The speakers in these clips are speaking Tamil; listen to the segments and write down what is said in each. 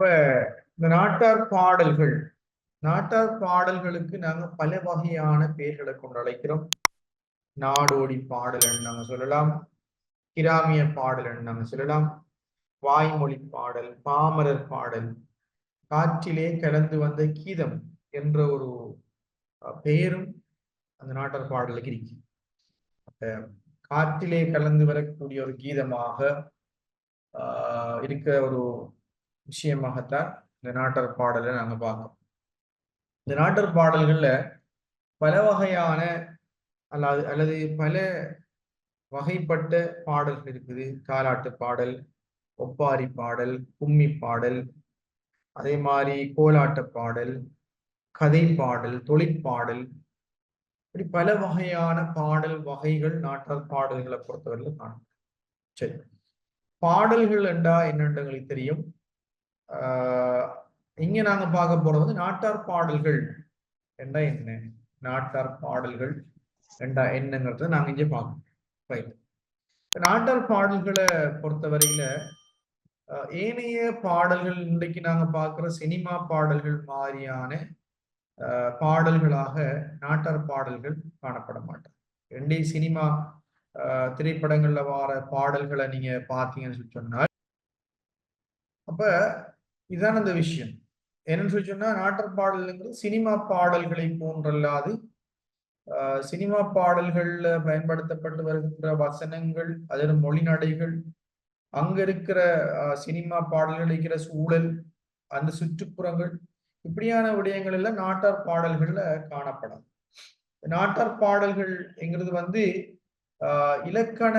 இப்ப இந்த நாட்டார் பாடல்கள் நாட்டார் பாடல்களுக்கு நாங்க பல வகையான பெயர்களை கொண்டு அழைக்கிறோம் நாடோடி பாடல் நாங்க சொல்லலாம். கிராமிய பாடல் நாங்க சொல்லலாம். வாய்மொழி பாடல் பாமரர் பாடல் காற்றிலே கலந்து வந்த கீதம் என்ற ஒரு பெயரும் அந்த நாட்டார் பாடலுக்கு இருக்கு. காற்றிலே கலந்து வரக்கூடிய ஒரு கீதமாக இருக்கிற ஒரு விஷயமாகத்தான் இந்த நாட்டர் பாடலை நாங்கள் பார்க்கோம் இந்த நாட்டர் பாடல்களில் பல வகையான அல்லது அல்லது பல வகைப்பட்ட பாடல்கள் இருக்குது. தாலாட்டு பாடல் ஒப்பாரி பாடல் கும்மி பாடல் அதே மாதிரி கோலாட்ட பாடல் கதை பாடல் தொழிற்பாடல் இப்படி பல வகையான பாடல் வகைகள் நாட்டார் பாடல்களை பொறுத்தவரையில் காணும் சரி. பாடல்கள் என்றா என்னென்றங்களுக்கு தெரியும்? இங்க நாங்க பார்க்க போறது வந்து நாட்டார் பாடல்கள். என்றா என்ன? நாட்டார் பாடல்கள். என்றா என்னங்கிறத நாங்க இங்கே பார்க்கணும். ரைட் நாட்டார் பாடல்களை பொறுத்தவரையில ஏனைய பாடல்கள் இன்றைக்கு நாங்க பார்க்குற சினிமா பாடல்கள் மாதிரியான பாடல்களாக நாட்டார் பாடல்கள் காணப்பட மாட்டார் ரெண்டே சினிமா திரைப்படங்கள்ல வார பாடல்களை நீங்க பார்த்தீங்கன்னு சொன்னால் அப்ப இதுதான் அந்த விஷயம். என்னன்னு சொல்லி சொன்னா நாட்டர் பாடல்ங்கிறது சினிமா பாடல்களை போன்றல்லாது சினிமா பாடல்கள்ல பயன்படுத்தப்பட்டு வருகின்ற வசனங்கள் அதன் மொழி நடைகள் அங்க இருக்கிற சினிமா பாடல்கள் இருக்கிற சூழல் அந்த சுற்றுப்புறங்கள் இப்படியான விடயங்கள் எல்லாம் நாட்டார் பாடல்கள்ல காணப்படும். நாட்டார் பாடல்கள் என்கிறது வந்து இலக்கண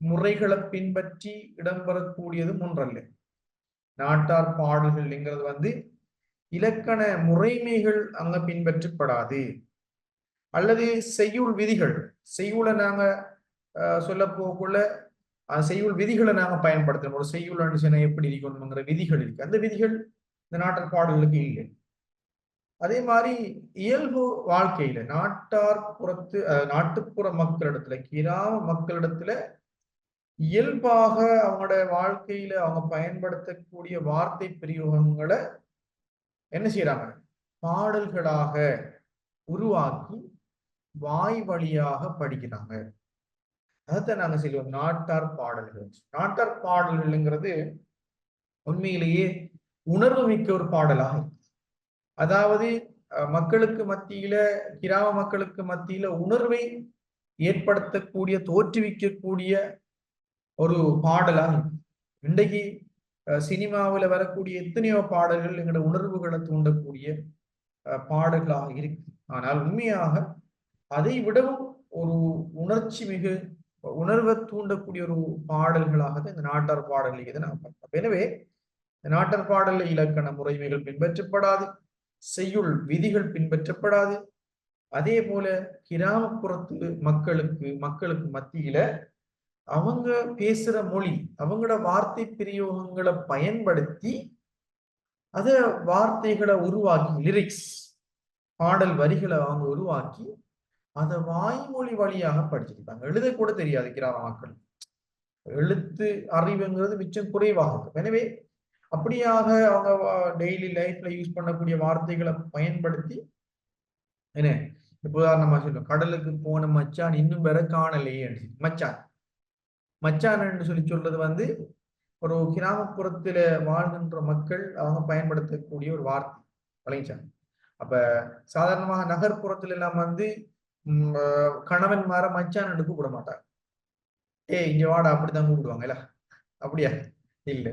முறைகளை பின்பற்றி இடம்பெறக்கூடியதும் ஒன்றல்ல. நாட்டார் பாடல்கள்ங்கிறது வந்து இலக்கண முறைமைகள் அங்க பின்பற்றப்படாது. அல்லது செய்யுள் விதிகள் செய்யுளை நாங்க சொல்ல போக்குள்ள செய்யுள் விதிகளை நாங்க பயன்படுத்தணும். ஒரு செய்யுள் அனுசனை எப்படி இருக்கணுங்கிற விதிகள் இருக்கு. அந்த விதிகள் இந்த நாட்டார் பாடல்களுக்கு இல்லை. அதே மாதிரி இயல்பு வாழ்க்கையில நாட்டார் புறத்து நாட்டுப்புற மக்களிடத்துல கிராம மக்களிடத்துல இயல்பாக அவங்களோட வாழ்க்கையில அவங்க பயன்படுத்தக்கூடிய வார்த்தை பிரயோகங்களை என்ன செய்யறாங்க பாடல்களாக உருவாக்கி வாய் வழியாக படிக்கிறாங்க. அதைத்தான் நாங்க செய்வோம் நாட்டார் பாடல்கள். நாட்டார் பாடல்கள்ங்கிறது உண்மையிலேயே உணர்வு மிக்க ஒரு பாடலாக அதாவது மக்களுக்கு மத்தியில கிராம மக்களுக்கு மத்தியில உணர்வை ஏற்படுத்தக்கூடிய தோற்றுவிக்கக்கூடிய ஒரு பாடலாக இன்றைக்கு சினிமாவில் வரக்கூடிய எத்தனையோ பாடல்கள் எங்களோட உணர்வுகளை தூண்டக்கூடிய பாடல்களாக இருக்கு. ஆனால் உண்மையாக அதை விடவும் ஒரு உணர்ச்சி மிகு உணர்வை தூண்டக்கூடிய ஒரு பாடல்களாக தான் இந்த நாட்டார் பாடல்கள் இதை நாம் பார்ப்போம் எனவே இந்த நாட்டார் பாடல் இலக்கண முறைமைகள் பின்பற்றப்படாது செய்யுள் விதிகள் பின்பற்றப்படாது. அதே போல கிராமப்புறத்து மக்களுக்கு மக்களுக்கு மத்தியில அவங்க பேசுற மொழி அவங்களோட வார்த்தை பிரயோகங்களை பயன்படுத்தி அத வார்த்தைகளை உருவாக்கி லிரிக்ஸ் பாடல் வரிகளை அவங்க உருவாக்கி அதை வாய்மொழி வழியாக படிச்சிருக்காங்க எழுத கூட தெரியாது கிராம மக்கள். எழுத்து அறிவுங்கிறது மிச்சம் குறைவாக இருக்கும். எனவே அப்படியாக அவங்க டெய்லி லைஃப்ல யூஸ் பண்ணக்கூடிய வார்த்தைகளை பயன்படுத்தி என்ன? இப்போ உதாரணமா சொல்லுவோம் கடலுக்கு போன மச்சான் இன்னும் வேற காணலையே மச்சான். மச்சான் சொல்லி சொல்றது வந்து ஒரு கிராமப்புறத்துல வாழ்கின்ற மக்கள் அவங்க பயன்படுத்தக்கூடிய ஒரு வார்த்தை வளைஞ்சாங்க அப்ப சாதாரணமாக நகர்ப்புறத்துல எல்லாம் வந்து கணவன் மாற மச்சான் என்று கூப்பிட மாட்டாங்க. ஏ இங்க வாடா அப்படித்தான் கூப்பிடுவாங்கல்ல அப்படியா? இல்ல.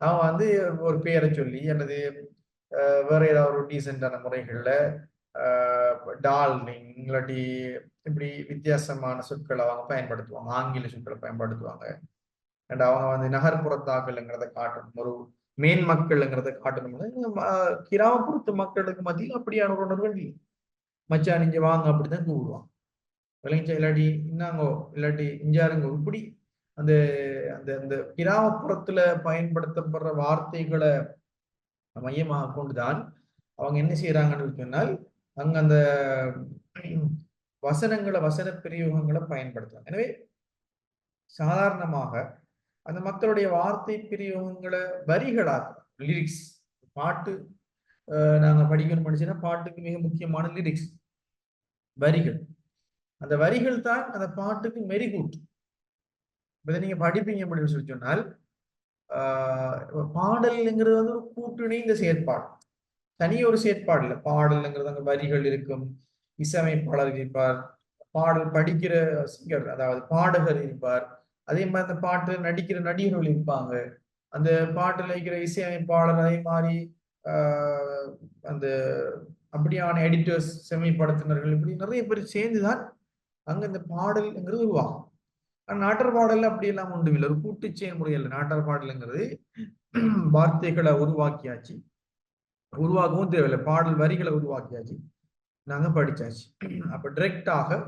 அவன் வந்து ஒரு பேரை சொல்லி அல்லது வேற ஏதாவது ஒரு டீசென்டான முறைகள்ல டால்னிங் இல்லாட்டி இப்படி வித்தியாசமான சொற்களை அவங்க பயன்படுத்துவாங்க. ஆங்கில சொற்களை பயன்படுத்துவாங்க. அண்ட் அவங்க வந்து நகர்ப்புறத்தாக்கள்ங்கிறத காட்டணும். ஒரு மேன் மக்கள்ங்கிறத காட்டணும். கிராமப்புறத்து மக்களுக்கு மத்தியில் அப்படியான ஒரு உணர்வு இல்லை. மச்சான் இங்க வாங்க அப்படிதான் கூடுவாங்க விளைஞ்சா இல்லாட்டி இன்னாங்கோ இல்லாட்டி இஞ்சாருங்கோ இப்படி அந்த அந்த அந்த கிராமப்புறத்துல பயன்படுத்தப்படுற வார்த்தைகளை மையமாக கொண்டுதான் அவங்க என்ன செய்யறாங்கன்னு சொன்னால் அங்க அந்த வசனங்களை வசன பிரயோகங்களை பயன்படுத்தலாம். எனவே சாதாரணமாக அந்த மக்களுடைய வார்த்தை பிரயோகங்களை வரிகளாக்கலாம். லிரிக்ஸ் பாட்டு நாங்கள் நாங்க படிக்கணும் படிச்சுன்னா பாட்டுக்கு மிக முக்கியமான லிரிக்ஸ் வரிகள். அந்த வரிகள் தான் அந்த பாட்டுக்கு மெருகூட்டு. இதை நீங்க படிப்பீங்க அப்படின்னு சொல்லி சொன்னால் ஆஹ் பாடல்ங்கிறது வந்து ஒரு கூட்டிணைந்த செயற்பாடு. தனி ஒரு செயற்பாடு இல்லை. பாடல்ங்கிறது அங்க வரிகள் இருக்கும். இசையமைப்பாளர் இருப்பார் பாடல் படிக்கிற சிங்கர் அதாவது பாடகர் இருப்பார். அதே மாதிரி அந்த பாட்டு நடிக்கிற நடிகர்கள் இருப்பாங்க. அந்த பாட்டில் இருக்கிற இசையமைப்பாளர் அதே மாதிரி ஆஹ் அந்த அப்படியான எடிட்டர்ஸ் செம்மைப்படுத்தினர்கள் இப்படி நிறைய பேர் சேர்ந்துதான் அங்க இந்த பாடல்ங்கிறது உருவாகும். ஆனா நாட்டர் பாடல் அப்படி எல்லாம் ஒன்றும் இல்லை. ஒரு கூட்டு செயல்முறை இல்லை நாட்டார் பாடலுங்கிறது வார்த்தைகளை உருவாக்கியாச்சு. உருவாக்கவும் தேவையில்லை. பாடல் வரிகளை உருவாக்கியாச்சு. நாங்கள் படித்தாச்சு அப்போ டிரெக்டாக